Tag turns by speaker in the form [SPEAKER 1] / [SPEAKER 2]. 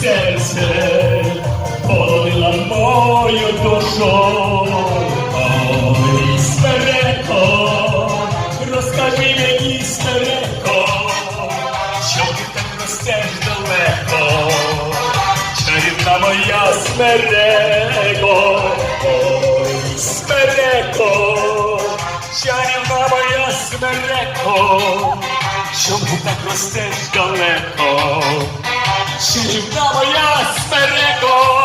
[SPEAKER 1] серце, полонила мою душу. Розкажи мені, смереко, що ти так ростеш далеко, чарівна моя смереко, ой, смереко, чарівна моя смереко, що ти так ростеш далеко, чарівна моя смереко.